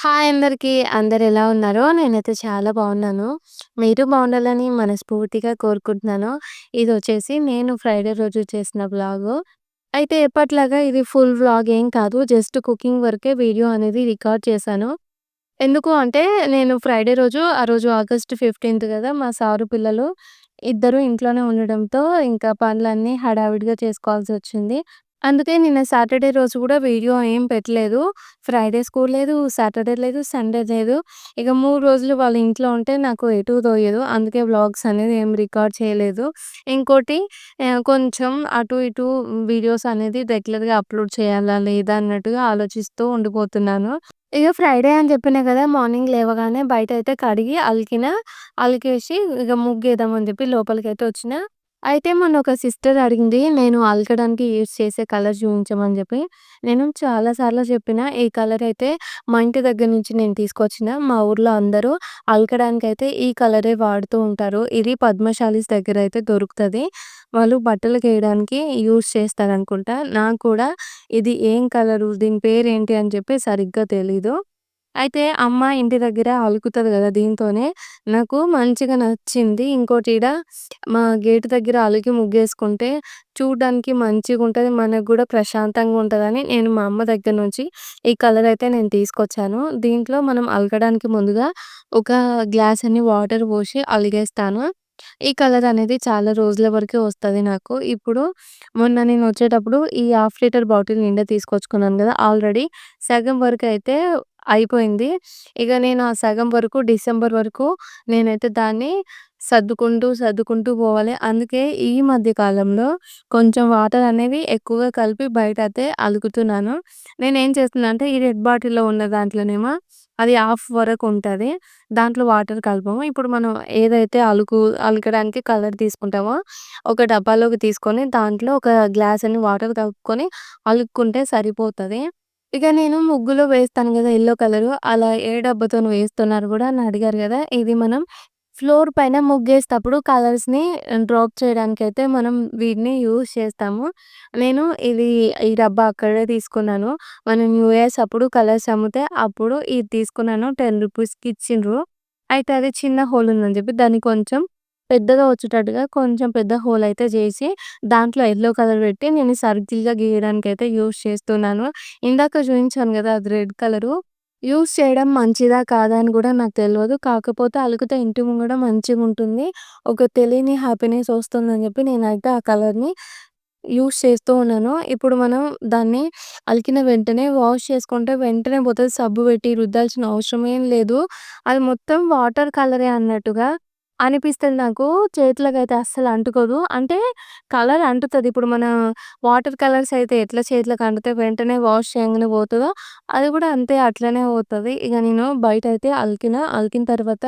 Hi అందరికీ అందరు ఎలా ఉన్నారో? నేనైతే చాలా బాగున్నాను. మీరు బాగుండాలని మనస్ఫూర్తిగా కోరుకుంటున్నాను. ఇది వచ్చేసి నేను ఫ్రైడే రోజు చేసిన వ్లాగు. అయితే ఎప్పట్లాగా ఇది ఫుల్ వ్లాగ్ ఏం కాదు. జస్ట్ కుకింగ్ వరకే వీడియో అనేది రికార్డ్ చేశాను. ఎందుకు అంటే నేను ఫ్రైడే రోజు ఆ రోజు ఆగస్ట్ 15థ్ కదా! మా సారు పిల్లలు ఇద్దరు ఇంట్లోనే ఉండడంతో ఇంకా పనులన్నీ హడావిడిగా చేసుకోవాల్సొచ్చింది. అందుకే నిన్న సాటర్డే రోజు కూడా వీడియో ఏం పెట్టలేదు. ఫ్రైడే స్కూల్ లేదు, సాటర్డే లేదు, సండే లేదు. ఇక మూడు రోజులు వాళ్ళ ఇంట్లో ఉంటే నాకు ఎటు తోయదు. అందుకే వ్లాగ్స్ అనేది ఏం రికార్డ్ చేయలేదు. ఇంకోటి కొంచెం అటు ఇటు వీడియోస్ అనేది రెగ్యులర్‌గా అప్‌లోడ్ చేయాలా లేదా అన్నట్టుగా ఆలోచిస్తూ ఉండిపోతున్నాను. ఇక ఫ్రైడే అని చెప్పినా కదా! మార్నింగ్ లేవగానే బయట అయితే కడిగి అలికిన. అలికేసి ఇక ముగ్గేద్దాం చెప్పి చెప్పి అయితే వచ్చిన. అయితే మొన్న ఒక సిస్టర్ అడిగింది నేను అలకడానికి యూజ్ చేసే కలర్ చూపించమని చెప్పి. నేను చాలా సార్లు చెప్పిన ఈ కలర్ అయితే మా ఇంటి దగ్గర నుంచి నేను తీసుకొచ్చిన. మా ఊర్లో అందరూ అలకడానికైతే ఈ కలరే వాడుతూ ఉంటారు. ఇది పద్మశాలీస్ దగ్గరైతే దొరుకుతది. వాళ్ళు బట్టలకేయడానికి యూజ్ చేస్తారనుకుంటా. నాకు కూడా ఇది ఏం కలరు? దీని పేరేంటి? అని చెప్పి సరిగ్గా తెలీదు. అయితే అమ్మ ఇంటి దగ్గర అలుకుతది కదా! దీంతోనే. నాకు మంచిగా నచ్చింది. ఇంకోటి ఈడ మా గేట్ దగ్గర అలికి ముగ్గేసుకుంటే చూడ్డానికి మంచిగుంటది. మనకు కూడా ప్రశాంతంగా ఉంటుందని నేను మా అమ్మ దగ్గర నుంచి ఈ కలర్ అయితే నేను తీసుకొచ్చాను. దీంట్లో మనం అలకడానికి ముందుగా ఒక గ్లాస్ అన్ని వాటర్ పోసి అలిగేస్తాను. ఈ కలర్ అనేది చాలా రోజుల వరకు వస్తది నాకు. ఇప్పుడు మొన్న నేను వచ్చేటప్పుడు ఈ హాఫ్ లీటర్ బాటిల్ నిండా తీసుకొచ్చుకున్నాను కదా! ఆల్రెడీ సగం వరకైతే అయిపోయింది. ఇక నేను ఆ సగం వరకు డిసెంబర్ వరకు నేనైతే దాన్ని సర్దుకుంటూ, సర్దుకుంటూ పోవాలి. అందుకే ఈ మధ్య కాలంలో కొంచెం వాటర్ అనేవి ఎక్కువగా కలిపి బయటైతే అలుకుతున్నాను. నేనేం చేస్తున్నా అంటే ఈ రెడ్ బాటిల్‌లో ఉన్న దాంట్లోనేమో అది హాఫ్ వరకు ఉంటది. దాంట్లో వాటర్ కలపము. ఇప్పుడు మనం ఏదైతే అలుకు అలకడానికి కలర్ తీసుకుంటామో ఒక డబ్బాలోకి తీసుకొని దాంట్లో ఒక గ్లాస్ అని వాటర్ కలుపుకొని అలుక్కుంటే సరిపోతది. ఇక నేను ముగ్గులో వేస్తాను కదా! యెల్లో కలరు అలా ఏ డబ్బాతోని వేస్తున్నారు కూడా అని అడిగారు కదా! ఇది మనం ఫ్లోర్ పైన ముగ్గేసేటప్పుడు కలర్స్‌ని డ్రాప్ చేయడానికైతే మనం వీటిని యూజ్ చేస్తాము. నేను ఇది ఈ డబ్బా అక్కడే తీసుకున్నాను. మనం న్యూ ఇయర్స్ అప్పుడు కలర్స్ అమ్మితే అప్పుడు ఇది తీసుకున్నాను. 10 రూపీస్‌కి ఇచ్చిండ్రు. అయితే అది చిన్న హోల్ ఉందని చెప్పి దాన్ని కొంచెం పెద్దగా వచ్చేటట్టుగా కొంచెం పెద్ద హోల్ అయితే చేసి దాంట్లో ఎల్లో కలర్ పెట్టి నేను సర్కిల్‌గా గీయడానికైతే యూస్ చేస్తున్నాను. ఇందాక చూపించాను కదా! అది రెడ్ కలరు. యూస్ చేయడం మంచిదా? కాదా? అని కూడా నాకు తెలియదు కాకపోతే అలుకుతే ఇంటి ముంగడ మంచిగుంటుంది. ఒక తెలియని హ్యాపీనెస్ వస్తుందని చెప్పి నేనైతే ఆ కలర్‌ని యూస్ చేస్తూ ఉన్నాను. ఇప్పుడు మనం దాన్ని అలికిన వెంటనే వాష్ చేసుకుంటే వెంటనే పోతుంది సబ్బు పెట్టి రుద్దాల్సిన అవసరం ఏం లేదు. అది మొత్తం వాటర్ కలరే అన్నట్టుగా అనిపిస్తుంది నాకు. చేతులకైతే అస్సలు అంటుకోదు. అంటే కలర్ అంటుతది. ఇప్పుడు మన వాటర్ కలర్స్ అయితే ఎట్లా చేతులకు అంటుతాయి వెంటనే వాష్ చేయంగానే పోతదో అది కూడా అంతే అట్లనే పోతది. ఇక నేను బయటైతే అలికిన. అలికిన తర్వాత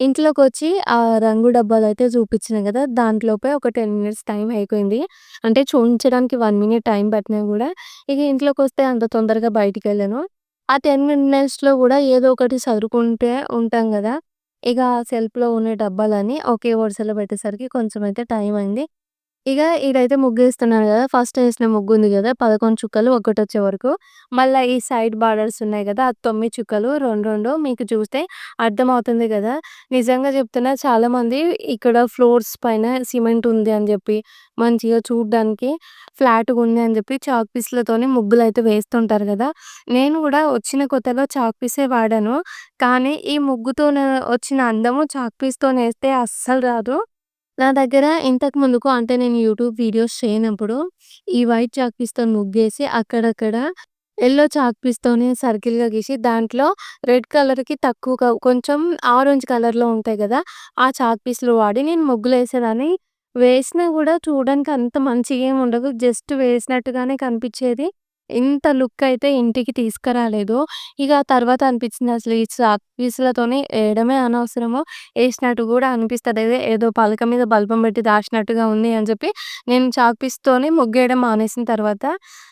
ఇంట్లోకొచ్చి ఆ రంగు డబ్బాలైతే చూపించిన కదా! దాంట్లోపే ఒక 10 మినిట్స్ టైం అయిపోయింది. అంటే చూయించడానికి 1 మినిట్ టైం పట్టినా కూడా ఇక ఇంట్లోకొస్తే అంత తొందరగా బయటికెళ్ళను. ఆ 10 మినిట్స్‌లో కూడా ఏదో ఒకటి సర్దుకుంటే ఉంటాం కదా! ఇక సెల్ఫ్‌లో ఉన్న డబ్బాలన్నీ ఒకే వరుసలో పెట్టేసరికి కొంచెం అయితే టైం అయింది. ఇక ఇదైతే ముగ్గు వేస్తున్నారు కదా! ఫస్ట్ వేసిన ముగ్గు ఉంది కదా! 11 చుక్కలు ఒకటి వచ్చే వరకు. మళ్ళీ ఈ సైడ్ బార్డర్స్ ఉన్నాయి కదా! ఆ తొమ్మిది చుక్కలు 2, 2 మీకు చూస్తే అర్థమవుతుంది కదా! నిజంగా చెప్తున్నా చాలామంది ఇక్కడ ఫ్లోర్స్ పైన సిమెంట్ ఉంది అని చెప్పి, మంచిగా చూడడానికి ఫ్లాట్‌గా ఉంది అని చెప్పి చాక్ పీస్‌లతోని ముగ్గులైతే వేస్తుంటారు కదా! నేను కూడా వచ్చిన కొత్తలో చాక్ పీసే వాడాను. కానీ ఈ ముగ్గుతో వచ్చిన అందము చాక్ పీస్‌తోనేస్తే అస్సలు రాదు. నా దగ్గర ఇంతకు ముందుకు అంటే నేను యూట్యూబ్ వీడియోస్ చేయనప్పుడు ఈ వైట్ చాక్ పీస్‌తోని ముగ్గేసి అక్కడక్కడ ఎల్లో చాక్ పీస్‌తోని సర్కిల్‌గా గీసి దాంట్లో రెడ్ కలర్‌కి తక్కువగా కొంచెం ఆరెంజ్ కలర్‌లో ఉంటాయి కదా! ఆ చాక్ పీస్‌లు వాడి నేను ముగ్గులు వేసేదాన్ని వేసినా కూడా చూడడానికి అంత మంచిగా ఏమి ఉండదు. జస్ట్ వేసినట్టుగానే కనిపించేది. ఇంత లుక్ అయితే ఇంటికి తీసుకురాలేదు. ఇక తర్వాత అనిపించింది అసలు ఈ చాక్ వేయడమే అనవసరము. వేసినట్టు కూడా అనిపిస్తుంది ఏదో పలక మీద బల్బం పెట్టి దాచినట్టుగా ఉంది అని చెప్పి నేను చాక్పీస్తోనే ముగ్గేయడం మానేసిన తర్వాత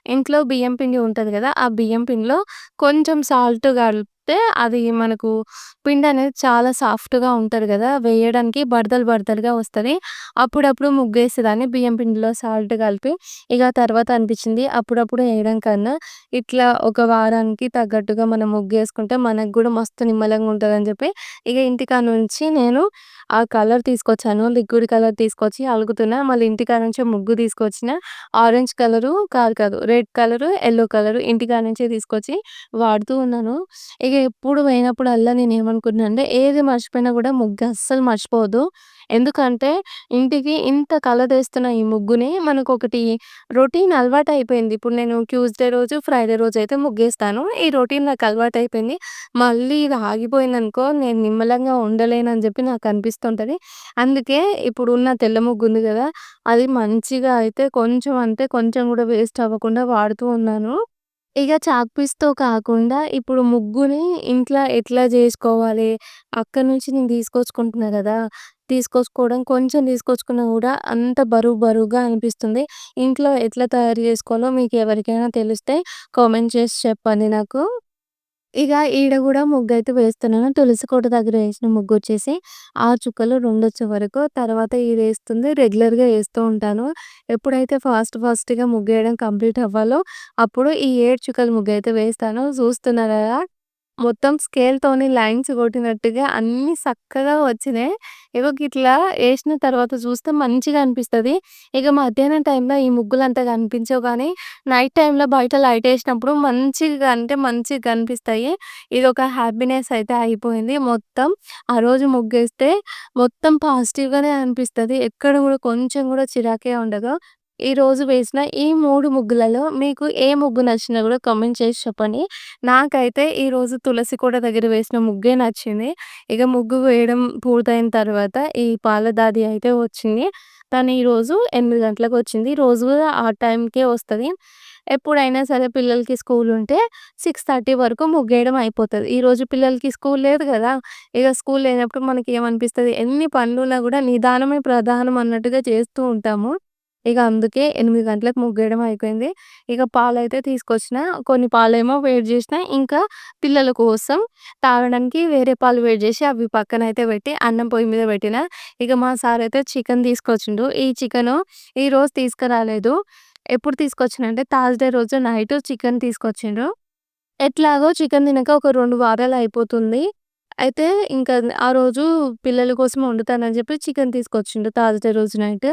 ఇంట్లో బియ్యం పిండి ఉంటుంది కదా! ఆ బియ్యం పిండిలో కొంచెం సాల్ట్ కల్ వేస్తే అది మనకు పిండి అనేది చాలా సాఫ్ట్‌గా ఉంటుంది కదా వేయడానికి బడతలు బడతలుగా వస్తుంది అప్పుడప్పుడు ముగ్గేసేదాన్ని బియ్యం పిండిలో సాల్ట్ కలిపి. ఇక తర్వాత అనిపించింది అప్పుడప్పుడు వేయడం కన్నా ఇట్లా ఒక వారానికి తగ్గట్టుగా మనం ముగ్గేసుకుంటే మనకు కూడా మస్తు నిమ్మలంగా అని చెప్పి ఇక ఇంటికాడ నుంచి నేను ఆ కలర్ తీసుకొచ్చాను. లిక్విడ్ కలర్ తీసుకొచ్చి అలుకుతున్నా. మళ్ళీ ఇంటికాడ నుంచి ముగ్గు తీసుకొచ్చిన. ఆరెంజ్ కలరు కాదు కాదు రెడ్ కలరు, ఎల్లో కలరు ఇంటికాడ నుంచే తీసుకొచ్చి వాడుతూ ఉన్నాను. ఇగ ఎప్పుడు పోయినప్పుడల్లా ఏమనుకుంటున్నా అంటే ఏది మర్చిపోయినా కూడా ముగ్గు అస్సలు మర్చిపోవద్దు. ఎందుకంటే ఇంటికి ఇంత కలదేస్తున్న ఈ ముగ్గుని మనకొకటి రొటీన్ అలవాటయిపోయింది. ఇప్పుడు నేను ట్యూస్‌డే రోజు, ఫ్రైడే రోజైతే ముగ్గేస్తాను. ఈ రొటీన్ నాకు అలవాటయిపోయింది. మళ్ళీ ఇది ఆగిపోయిందనుకో నేను నిమ్మలంగా ఉండలేనని జెప్పి నాకనిపిస్తుంటది. అందుకే ఇప్పుడున్న తెల్ల ముగ్గుంది కదా అది మంచిగా అయితే కొంచెం అంటే కొంచెం కూడా వేస్ట్ అవ్వకుండా వాడుతూ ఉన్నాను. ఇక చాక్ పీస్‌తో కాకుండా ఇప్పుడు ముగ్గుని ఇంట్లో ఎట్లా జేసుకోవాలి, అక్కడి నుంచి నేను తీసుకొచ్చుకుంటున్నా గదా! తీసుకొచ్చుకోవడం కొంచెం తీసుకొచ్చుకున్నా గూడా అంత బరువు బరువుగా అనిపిస్తుంది. ఇంట్లో ఎట్లా తయారు జేసుకోవాలో మీకెవరికైనా తెలిస్తే కామెంట్ చేసి చెప్పండి నాకు. ఇక ఈడ కూడా ముగ్గు అయితే వేస్తున్నాను. తులసి కోట దగ్గర వేసిన ముగ్గు వచ్చేసి ఆ చుక్కలు రెండు వచ్చే వరకు తర్వాత ఇది వేస్తుంది రెగ్యులర్‌గా వేస్తూ ఉంటాను. ఎప్పుడైతే ఫాస్ట్ ఫాస్ట్‌గా ముగ్గు వేయడం కంప్లీట్ అవ్వాలో అప్పుడు ఈ ఏడు చుక్కల ముగ్గయితే వేస్తాను. చూస్తున్నారు కదా మొత్తం స్కేల్‌తోని లైన్స్ కొట్టినట్టుగా అన్నీ చక్కగా వచ్చినాయి. ఇగో గిట్లా వేసిన తర్వాత చూస్తే మంచిగా అనిపిస్తుంది ఇక మధ్యాహ్నం టైంలో ఈ ముగ్గులు ముగ్గులంతా కనిపించవు కానీ నైట్ టైంలో బయట లైట్ వేసినప్పుడు మంచిగా అంటే మంచిగా కనిపిస్తాయి. ఒక హ్యాపీనెస్ అయితే అయిపోయింది. మొత్తం ఆ రోజు ముగ్గేస్తే మొత్తం పాజిటివ్‌గానే అనిపిస్తుంది ఎక్కడ కూడా కొంచెం కూడా చిరాకే ఉండదు. ఈరోజు వేసిన ఈ 3 ముగ్గులలో మీకు ఏ ముగ్గు నచ్చినా గూడా కామెంట్ చేసి చెప్పండి. నాకైతే ఈరోజు తులసి కోట దగ్గర వేసిన ముగ్గే నచ్చింది. ఇక ముగ్గు వేయడం పూర్తయిన తర్వాత ఈ పాల దాది అయితే వచ్చింది. తను ఈరోజు 8 గంటలకొచ్చింది. రోజు గూడా ఆ టైంకే వస్తది. ఎప్పుడైనా సరే పిల్లలకి స్కూల్ ఉంటే సిక్స్ 6:30 వరకు ముగ్గేయడం అయిపోతది. ఈరోజు పిల్లలకి స్కూల్ లేదు గదా! ఇక స్కూల్ లేనప్పుడు మనకేమనిపిస్తది ఎన్ని పనులున్నా గూడా నిదానమే ప్రధానం అన్నట్టుగా చేస్తూ ఉంటాము. ఇక అందుకే ఎనిమిది గంటలకు ముగ్గేయడం అయిపోయింది. ఇక పాలైతే తీసుకొచ్చిన. కొన్ని పాలేమో వేడి చేసిన ఇంకా పిల్లల కోసం తాగడానికి వేరే పాలు వేడి చేసి అవి పక్కన అయితే పెట్టి అన్నం పొయ్యి మీద పెట్టిన. ఇక మా సార్ అయితే చికెన్ తీసుకొచ్చిండు. ఈ చికెను ఈరోజు తీసుకురాలేదు. ఎప్పుడు తీసుకొచ్చిండంటే థర్స్‌డే రోజు నైట్ చికెన్ తీసుకొచ్చిండ్రు. ఎట్లాగో చికెన్ తినక ఒక రెండు వారాలు అయిపోతుంది. అయితే ఇంకా ఆ రోజు పిల్లల కోసం వండుతానని చెప్పి చికెన్ తీసుకొచ్చిండు థర్స్‌డే రోజు నైట్.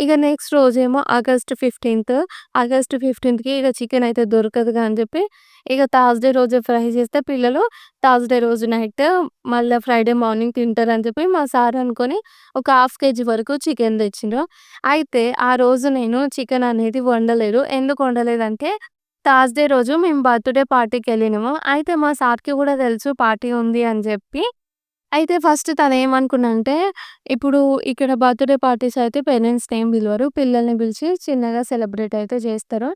ఇక నెక్స్ట్ రోజేమో ఆగస్ట్ 15థ్. ఆగస్ట్ ఫిఫ్టీన్త్కి ఇక చికెన్ అయితే దొరకదుగా అని చెప్పి ఇక థర్స్‌డే రోజే ఫ్రై చేస్తే పిల్లలు థర్స్‌డే రోజు నైట్ మళ్ళీ ఫ్రైడే మార్నింగ్ తింటారని చెప్పి మా సార్ అనుకొని ఒక హాఫ్ కేజీ వరకు చికెన్ తెచ్చిండ్రు. అయితే ఆ రోజు నేను చికెన్ అనేది వండలేదు. ఎందుకు వండలేదంటే థర్స్‌డే రోజు మేము బర్త్‌డే పార్టీకి వెళ్ళినాము అయితే మా సార్‌కి కూడా తెలుసు పార్టీ ఉంది అని చెప్పి అయితే ఫస్ట్ తనేమనుకున్నాడంటే ఇప్పుడు ఇక్కడ బర్త్‌డే పార్టీస్ అయితే పేరెంట్స్‌ని ఏం పిలవరు. పిల్లల్ని పిలిచి చిన్నగా సెలబ్రేట్ అయితే చేస్తారు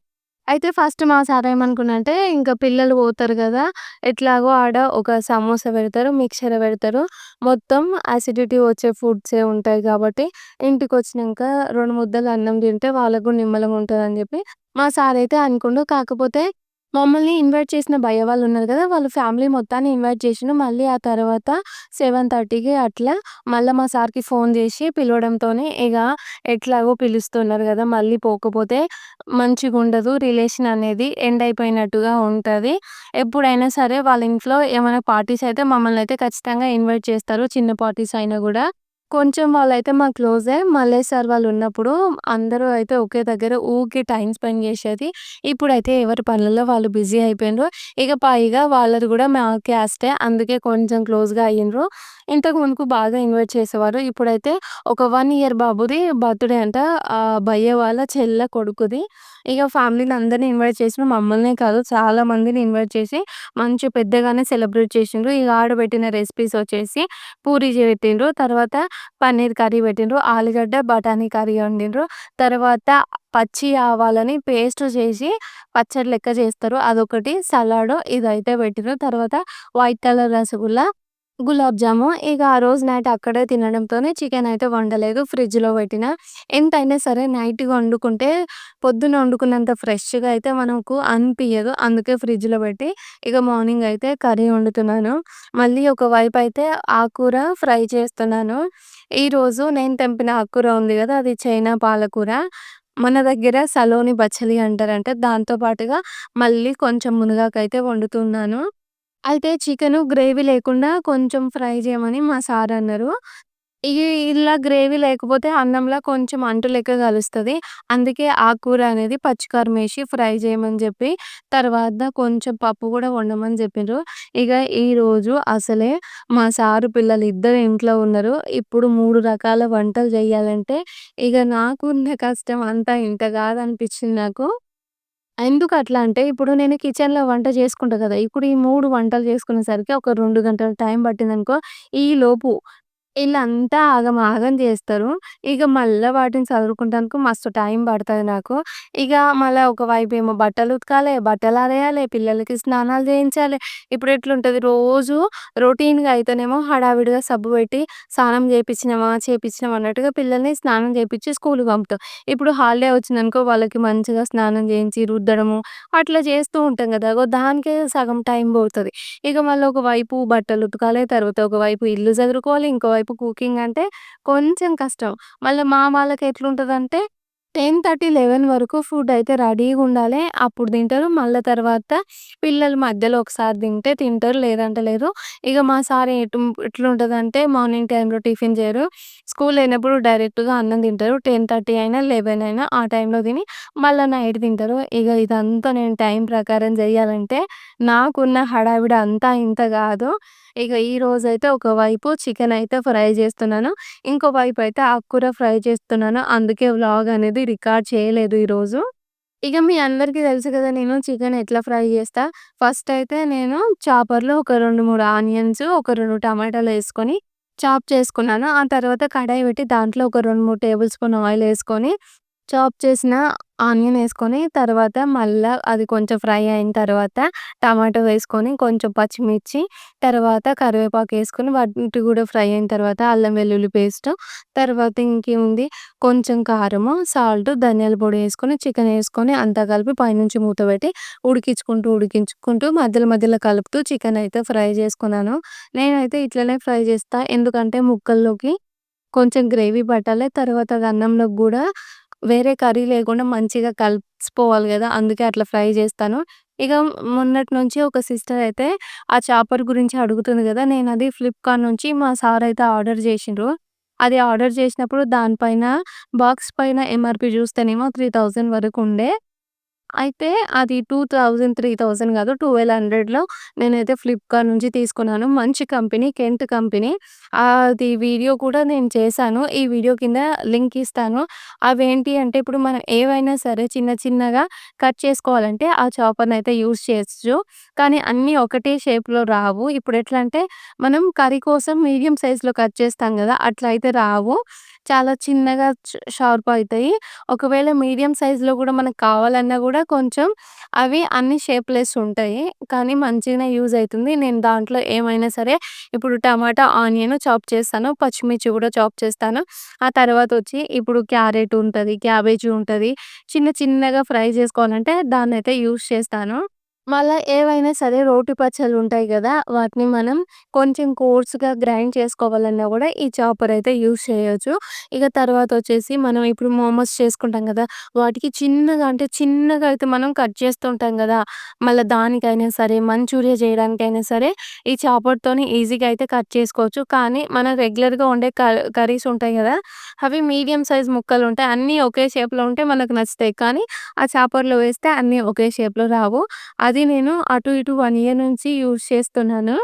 అయితే ఫస్ట్ మా సార్ ఏమనుకున్నాడంటే ఇంక పిల్లలు పోతారు గదా! ఎట్లాగో ఆడ ఒక సమోసా పెడతారు, మిక్చర్ పెడతారు. మొత్తం అసిడిటీ వచ్చే ఫుడ్సే ఉంటాయి కాబట్టి ఇంటికొచ్చినంక 2 ముద్దలు అన్నం తింటే వాళ్ళకి గూడా నిమ్మలంగా ఉంటదని జెప్పి మా సార్ అయితే అనుకుండు. కాకపోతే మమ్మల్ని ఇన్వైట్ చేసిన భయ్యా వాళ్ళు ఉన్నారు కదా వాళ్ళు ఫ్యామిలీ మొత్తాన్ని ఇన్వైట్ చేసిండు. మళ్ళీ ఆ తర్వాత 7:30కి అట్లా మళ్ళీ మా సార్‌కి ఫోన్ చేసి పిలవడంతోనే ఇక ఎట్లాగో పిలుస్తున్నారు కదా మళ్ళీ పోకపోతే మంచిగా ఉండదు రిలేషన్ అనేది ఎండ్ అయిపోయినట్టుగా ఉంటుంది ఎప్పుడైనా సరే వాళ్ళ ఇంట్లో ఏమైనా పార్టీస్ అయితే మమ్మల్ని అయితే ఖచ్చితంగా ఇన్వైట్ చేస్తారు. చిన్న పార్టీస్ అయినా కూడా కొంచెం వాళ్ళైతే మా క్లోజే. మల్లేష్ సార్ వాళ్ళున్నప్పుడు అందరూ అయితే ఒకే దగ్గర ఊకి టైం స్పెండ్ చేసేది ఇప్పుడైతే ఎవరి పనులలో వాళ్ళు బిజీ అయిపోయిండ్రు. ఇక పైగా వాళ్ళది కూడా మా క్యాస్టే. అందుకే కొంచెం క్లోజ్‌గా అయ్యిండ్రు. ఇంతకు ముందుకు బాగా ఇన్వైట్ చేసేవారు. ఇప్పుడైతే ఒక వన్ ఇయర్ బాబుది బర్త్‌డే అంట. భయ్య భయ్యా వాళ్ళ చెల్ల కొడుకుది. ఇక ఫ్యామిలీని అందరిని ఇన్వైట్ చేసిన మమ్మల్నే కాదు చాలా మందిని ఇన్వైట్ చేసి మంచి పెద్దగానే సెలబ్రేట్ చేసిండ్రు. ఇక ఆడబెట్టిన రెసిపీస్ వచ్చేసి పూరి పెట్టిండ్రు. తర్వాత పన్నీర్ కర్రీ పెట్టిండ్రు. ఆలుగడ్డ, బఠానీ కర్రీ వండిండ్రు. తర్వాత పచ్చి ఆవాలని పేస్ట్ చేసి పచ్చడి లెక్క చేస్తారు. అదొకటి సలాడ్ ఇదైతే పెట్టిండ్రు. తర్వాత వైట్ కలర్ రసగుల్లా గులాబ్ జాము. ఇక ఆ రోజు నైట్ అక్కడే తినడంతోనే చికెన్ అయితే వండలేదు. ఫ్రిడ్జ్‌లో పెట్టిన. ఎంతైనా సరే నైట్గా వండుకుంటే పొద్దున వండుకున్నంత ఫ్రెష్‌గా అయితే మనకు అనిపియదు. అందుకే ఫ్రిడ్జ్‌లో పెట్టి ఇక మార్నింగ్ అయితే కర్రీ వండుతున్నాను. మళ్ళీ ఒక వైపు అయితే ఆకుకూర ఫ్రై చేస్తున్నాను. ఈరోజు నేను తెంపిన ఆకుకూర ఉంది కదా అది చైనా పాలకూర. మన దగ్గర సలోని బచ్చలి అంటారంట. దాంతో పాటుగా మళ్ళీ కొంచెం మునగాకైతే వండుతున్నాను. అయితే చికెను గ్రేవీ లేకుండా కొంచెం ఫ్రై చేయమని మా సార్ అన్నారు. ఇవి ఇలా గ్రేవీ లేకపోతే అన్నంలో కొంచెం అంటు లెక్క కలుస్తది. అందుకే ఆకుకూర అనేది పచ్చికారమేసి ఫ్రై చేయమని చెప్పి తర్వాత కొంచెం పప్పు కూడా వండమని జెప్పిండ్రు. ఇక ఈరోజు అసలే మా సారు పిల్లలు ఇద్దరు ఇంట్లో ఉన్నారు. ఇప్పుడు మూడు రకాల వంటలు చేయాలంటే ఇక నాకున్న కష్టం అంతా ఇంత కాదనిపించింది నాకు. ఎందుకట్లా అంటే, ఇప్పుడు నేను కిచెన్‌లో వంట చేసుకుంటా కదా! ఇప్పుడు ఈ 3 వంటలు చేసుకునేసరికి ఒక 2 గంటలు టైం పట్టిందనుకో, ఈలోపు ఈళ్ళంతా ఆగమాగం జేస్తారు. ఇక మళ్ళా వాటిని సదురుకుంటానికి మస్తు టైం పడతది నాకు. ఇగ మళ్ళా ఒకవైపేమో బట్టలు ఉతకాలే, బట్టలారేయాలే, పిల్లలకి స్నానాలు జేయించాలే. ఇప్పుడు ఎట్లుంటుంది రోజు రొటీన్‌గా అయితేనేమో హడావిడిగా సబ్బు పెట్టి స్నానం జేపిచ్చినమా, చేపిచ్చినామా అన్నట్టుగా పిల్లల్ని స్నానం జేపిచ్చి స్కూలుకి పంపుతాం. ఇప్పుడు హాలిడే వచ్చిందనుకో వాళ్ళకి మంచిగా స్నానం చేయించి రుద్దడము అట్లా చేస్తూ ఉంటాం కదా అగో దానికే సగం టైం పోతది. ఇక మళ్ళీ ఒకవైపు బట్టలు ఉతకాలి తర్వాత ఒకవైపు ఇల్లు సదురుకోవాలి, ఇంకోవైపు కుకింగ్ అంటే కొంచెం కష్టం. మళ్ళీ మా వాళ్ళకి ఎట్లుంటుందంటే టెన్ థర్టీ లెవెన్ వరకు ఫుడ్ అయితే రెడీగా ఉండాలి అప్పుడు తింటారు. మళ్ళా తర్వాత పిల్లలు మధ్యలో ఒకసారి తింటే తింటారు. లేదంటే లేదు. ఇక మా సార్ ఎటు ఎట్లుంటుందంటే మార్నింగ్ టైంలో టిఫిన్ చేయరు స్కూల్ అయినప్పుడు డైరెక్ట్‌గా అన్నం తింటారు. 10:30 అయినా, 11 అయినా ఆ టైంలో తిని మళ్ళా నైట్ తింటారు. ఇక ఇదంతా నేను టైం ప్రకారం చేయాలంటే నాకున్న హడావిడి అంతా ఇంత కాదు గాదు. ఇగ ఒక ఒకవైపు చికెన్ అయితే ఫ్రై చేస్తున్నాను ఇంకో వైపు అయితే ఆకుకూర ఫ్రై చేస్తున్నాను. అందుకే వ్లాగ్ అనేది రికార్డ్ చేయలేదు ఈరోజు. ఇక మీ అందరికీ తెలుసు కదా నేను చికెన్ ఎట్లా ఫ్రై చేస్తా ఫస్ట్ అయితే నేను చాపర్‌లో ఒక 2, 3 ఆనియన్స్, ఒక రెండు టమాటాలు వేసుకొని చాప్ చేసుకున్నాను. ఆ తర్వాత కడాయి పెట్టి దాంట్లో ఒక 2, 3 టేబుల్ స్పూన్ ఆయిల్ వేసుకొని చాప్ చేసిన ఆనియన్ వేసుకొని తర్వాత మళ్ళా అది కొంచెం ఫ్రై అయిన తర్వాత టమాటో వేసుకొని, కొంచెం పచ్చిమిర్చి, తర్వాత కరివేపాకు వేసుకొని వాటి కూడా ఫ్రై అయిన తర్వాత అల్లం వెల్లుల్లి పేస్ట్, తర్వాత ఇంకేముంది కొంచెం కారము, సాల్ట్, ధనియాల పొడి వేసుకొని చికెన్ వేసుకొని అంతా కలిపి పైనుంచి మూత పెట్టి ఉడికించుకుంటూ, ఉడికించుకుంటూ మధ్యలో మధ్యలో కలుపుతూ చికెన్ అయితే ఫ్రై చేసుకున్నాను. నేనైతే ఇట్లనే ఫ్రై చేస్తా. ఎందుకంటే ముక్కల్లోకి కొంచెం గ్రేవీ పట్టాలి. తర్వాత అది అన్నంలోకి కూడా వేరే కర్రీ లేకుండా మంచిగా కలిసిపోవాలి కదా అందుకే అట్లా ఫ్రై చేస్తాను ఇక మొన్నటి నుంచి ఒక సిస్టర్ అయితే ఆ చేపల గురించి అడుగుతుంది కదా నేను అది ఫ్లిప్‌కార్ట్ నుంచి మా సార్ అయితే ఆర్డర్ చేసిండ్రు అది ఆర్డర్ చేసినప్పుడు దానిపైన బాక్స్ పైన ఎంఆర్పి చూస్తేనేమో 3000 వరకు ఉండే. అయితే అది 2000, 3000 గాదు 1200లో నేనైతే ఫ్లిప్‌కార్ట్ నుంచి తీసుకున్నాను. మంచి కంపెనీ 'కెంట్' కంపెనీ. అది వీడియో కూడా నేను చేశాను. ఈ వీడియో కింద లింక్ ఇస్తాను. అవేంటి అంటే ఇప్పుడు మనం ఏవైనా సరే చిన్న చిన్నగా కట్ చేసుకోవాలంటే ఆ చాపర్ని అయితే యూజ్ చేయొచ్చు. కానీ అన్నీ ఒకటే షేప్‌లో రావు. ఇప్పుడు ఎట్లా అంటే మనం కర్రీ కోసం మీడియం సైజ్‌లో కట్ చేస్తాం కదా అట్లా అయితే రావు. చాలా చిన్నగా షార్ప్ అవుతాయి ఒకవేళ మీడియం సైజ్‌లో కూడా మనకు కావాలన్నా కూడా కొంచెం అవి అన్ని షేప్‌లెస్ ఉంటాయి. కానీ మంచిగానే యూజ్ అవుతుంది నేను దాంట్లో ఏమైనా సరే ఇప్పుడు టమాటా, ఆనియన్ చాప్ చేస్తాను. పచ్చిమిర్చి కూడా చాప్ చేస్తాను. ఆ తర్వాత వచ్చి ఇప్పుడు క్యారెట్ ఉంటుంది క్యాబేజీ ఉంటుంది చిన్న చిన్నగా ఫ్రై చేసుకోవాలంటే దాన్నయితే యూజ్ చేస్తాను. మళ్ళా ఏవైనా సరే రోటి పచ్చళ్ళు ఉంటాయి కదా వాటిని మనం కొంచెం కోర్స్‌గా గ్రైండ్ చేసుకోవాలన్నా గూడా ఈ చాపర్ అయితే యూజ్ చేయొచ్చు. ఇక తర్వాత వచ్చేసి మనం ఇప్పుడు మోమోస్ చేసుకుంటాం కదా వాటికి చిన్నగా అంటే చిన్నగా అయితే మనం కట్ చేస్తుంటాం కదా మళ్ళా దానికైనా సరే, మంచూరియా చేయడానికైనా సరే ఈ చాపర్‌తోని ఈజీగా అయితే కట్ చేసుకోవచ్చు. కానీ మనం రెగ్యులర్‌గా వండే క కర్రీస్ ఉంటాయి కదా అవి మీడియం సైజ్ ముక్కలు ఉంటాయి అన్నీ ఒకే షేప్‌లో ఉంటే మనకు నచ్చుతాయి. కానీ ఆ చాపర్‌లో వేస్తే అన్నీ ఒకే షేప్‌లో రావు. అది అది నేను అటు ఇటు వన్ ఇయర్ నుంచి యూజ్ చేస్తున్నాను.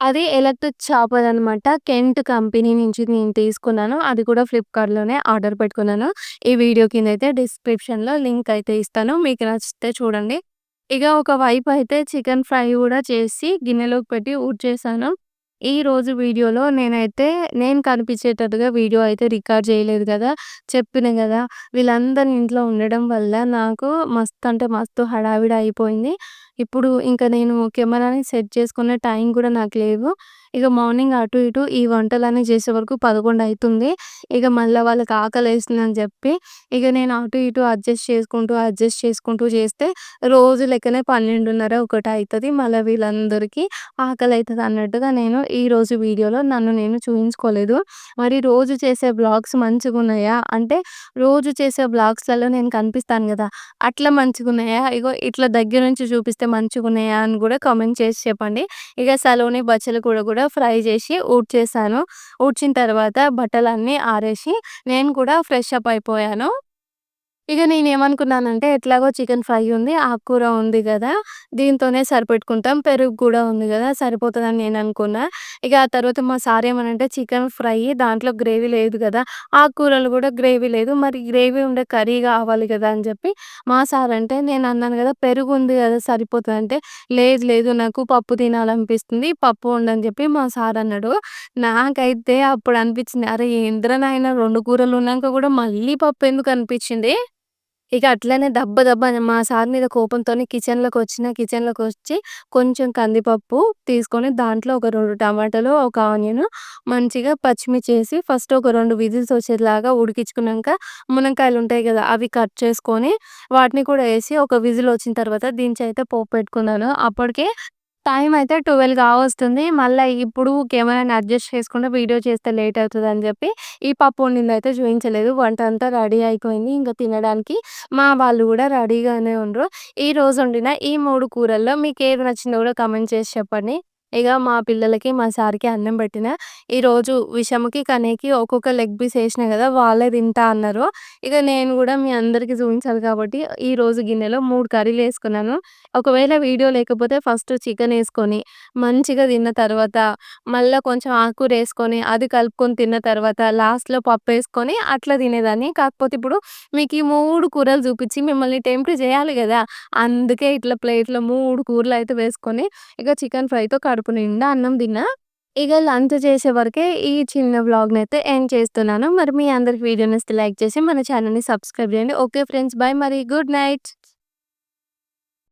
అది ఎలక్ట్రిక్ చాపర్ అనమాట. 'కెంట్' కంపెనీ నుంచి నేను తీసుకున్నాను. అది కూడా ఫ్లిప్‌కార్ట్‌లోనే ఆర్డర్ పెట్టుకున్నాను. ఈ వీడియో కింద అయితే డిస్క్రిప్షన్‌లో లింక్ అయితే ఇస్తాను. మీకు నచ్చితే చూడండి. ఇక ఒక వైపు అయితే చికెన్ ఫ్రై కూడా చేసి గిన్నెలోకి పెట్టి ఈరోజు వీడియోలో నేనైతే నేను కనిపించేటట్టుగా వీడియో అయితే రికార్డ్ చేయలేదు కదా చెప్పిన కదా వీళ్ళందరి ఇంట్లో ఉండడం వల్ల నాకు మస్తు అంటే మస్తు హడావిడి అయిపోయింది. ఇప్పుడు ఇంక నేను కెమెరాని సెట్ చేసుకునే టైం కూడా నాకు లేవు. ఇక మార్నింగ్ అటు ఇటు ఈ వంటలన్నీ చేసే వరకు పదకొండు అవుతుంది ఇక మళ్ళీ వాళ్ళకి ఆకలేస్తుందని చెప్పి ఇక నేను అటు ఇటు అడ్జస్ట్ చేసుకుంటూ, అడ్జస్ట్ చేసుకుంటూ చేస్తే రోజు లెక్కనే పన్నెండున్నర ఒకటి అవుతుంది మళ్ళీ వీళ్ళందరికీ ఆకలైతది అన్నట్టుగా నేను ఈరోజు వీడియోలో నన్ను నేను చూయించుకోలేదు. మరి రోజు చేసే వ్లాగ్స్ మంచిగున్నాయా? అంటే రోజు చేసే వ్లాగ్స్‌లలో నేను కనిపిస్తాను కదా అట్లా మంచిగున్నాయా? ఇగో ఇట్లా దగ్గర నుంచి చూపిస్తే మంచిగా ఉన్నాయా అని కూడా కామెంట్ చేసి చెప్పండి. ఇక సలోని బచ్చలు కూడా కూడా ఫ్రై చేసి ఊడ్చేసాను. ఊడ్చిన తర్వాత బట్టలన్నీ ఆరేసి నేను కూడా ఫ్రెష్ అప్ అయిపోయాను. ఇక నేనేమనుకున్నానంటే ఎట్లాగో చికెన్ ఫ్రై ఉంది. ఆకుకూర ఉంది కదా దీంతోనే సరిపెట్టుకుంటాం. పెరుగు కూడా ఉంది కదా సరిపోతుందని నేను అనుకున్నా ఇక ఆ తర్వాత మా సార్ ఏమనంటే చికెన్ ఫ్రై దాంట్లో గ్రేవీ లేదు కదా ఆకుకూరలు కూడా గ్రేవీ లేదు. మరి గ్రేవీ ఉండే కర్రీ కావాలి కదా అని చెప్పి మా సార్ అంటే నేను అన్నాను కదా పెరుగు ఉంది కదా సరిపోతుంది అంటే లేదు లేదు నాకు పప్పు తినాలనిపిస్తుంది. పప్పు ఉండని చెప్పి మా సార్ అన్నాడు. నాకైతే అప్పుడు అనిపించింది. అరే! ఏందిరా నాయనా 2 కూరలు ఉన్నాక కూడా మళ్ళీ పప్పు ఎందుకు అనిపించింది. ఇక అట్లనే దబ్బ దబ్బ మా సార్ మీద కోపంతోని కిచెన్లోకి వచ్చి కొంచెం కందిపప్పు తీసుకొని దాంట్లో ఒక 2 టమాటాలు, ఒక ఆనియన్ మంచిగా పచ్చిమిర్చి ఏసి ఫస్ట్ ఒక 2 విజిల్స్ వచ్చేలాగా ఉడికించుకున్నాక మునక్కాయలు ఉంటాయి కదా అవి కట్ చేసుకొని వాటిని కూడా ఏసి ఒక విజిల్ వచ్చిన తర్వాత దించైతే పోపు పెట్టుకున్నాను. అప్పటికే టైం అయితే 12 కావొస్తుంది. మళ్ళా ఇప్పుడు కెమెరాని అడ్జస్ట్ చేసుకుంటే వీడియో చేస్తే లేట్ అవుతదని చెప్పి ఈ పప్పు వండిందయితే చూయించలేదు. వంట అంతా రెడీ అయిపోయింది. ఇంక తినడానికి మా వాళ్ళు గూడా రెడీగానే ఉండ్రు. ఈరోజు వండిన ఈ 3 కూరల్లో మీకేది నచ్చిందో గూడా కామెంట్ చేసి చెప్పండి. ఇక మా పిల్లలకి, మా సార్‌కి అన్నం పెట్టిన. ఈరోజు విషముకి కనేకి ఒక్కొక్క లెగ్ పీస్ వేసిన కదా వాళ్ళే తింటా అన్నారు. ఇక నేను కూడా మీ అందరికీ చూపించాలి కాబట్టి ఈరోజు గిన్నెలో మూడు కర్రీలు వేసుకున్నాను ఒకవేళ వీడియో లేకపోతే ఫస్ట్ చికెన్ వేసుకొని మంచిగా తిన్న తర్వాత మళ్ళీ కొంచెం ఆకుకూర వేసుకొని అది కలుపుకొని తిన్న తర్వాత లాస్ట్‌లో పప్పు వేసుకొని అట్లా తినేదాన్ని. కాకపోతే ఇప్పుడు మీకు ఈ మూడు కూరలు చూపించి మిమ్మల్ని టెంప్ట్ చేయాలి కదా అందుకే ఇట్లా ప్లేట్‌లో మూడు కూరలు అయితే వేసుకొని ఇక చికెన్ ఫ్రైతో కడుపు నిండా అన్నం తిన్నా. ఇక లంచ్ చేసే వరకే ఈ చిన్న వ్లాగ్‌నయితే ఎండ్ చేస్తున్నాను. మరి మీ అందరికి వీడియోని లైక్ చేసి మన ఛానల్ని సబ్స్క్రైబ్ చేయండి. Okay friends. బై మరి. Good night.